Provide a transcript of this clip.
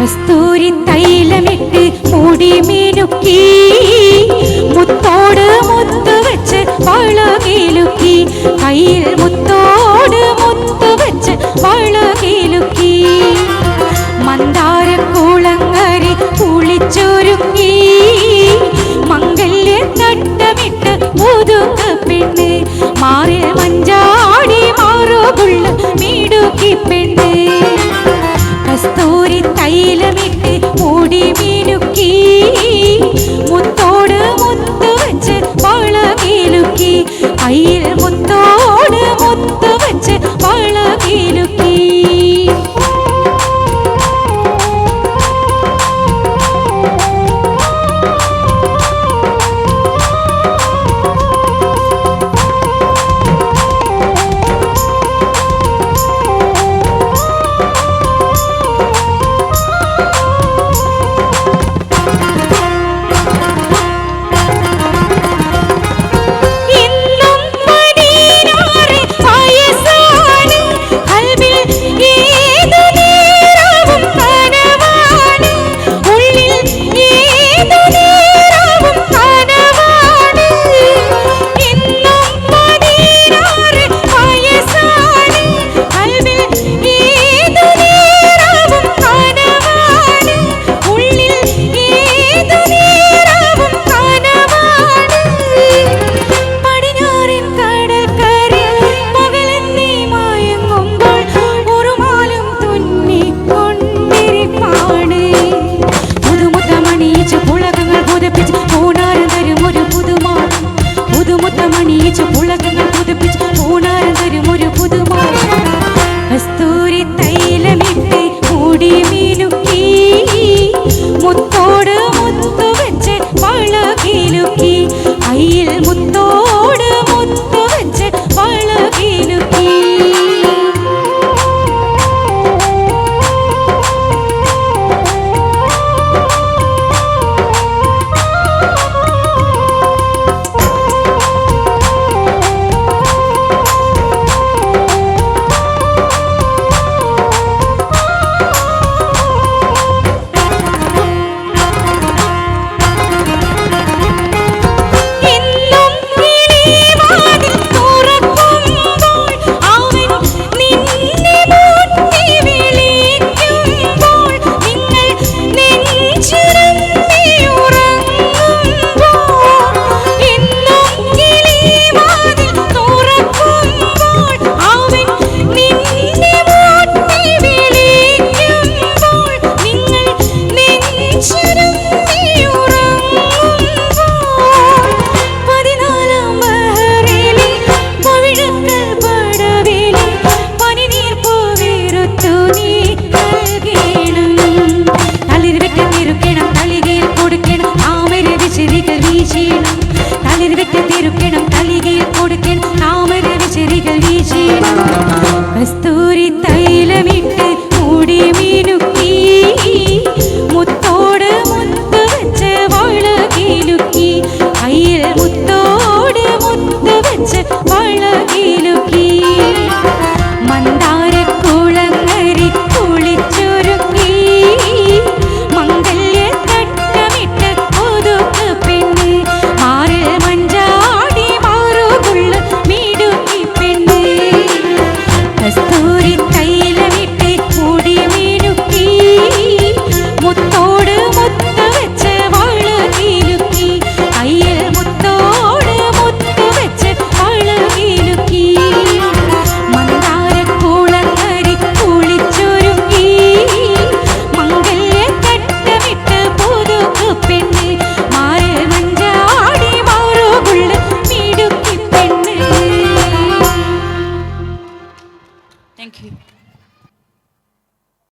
കസ്തൂരി തൈലമിട്ട് മുടി മിനുക്കി മുത്തോട് മുത്ത് വെച്ച് വളകിലുക്കി കയ്യിൽ മുത്തോട് நீச்சு உலகங்கள் புதுப்பி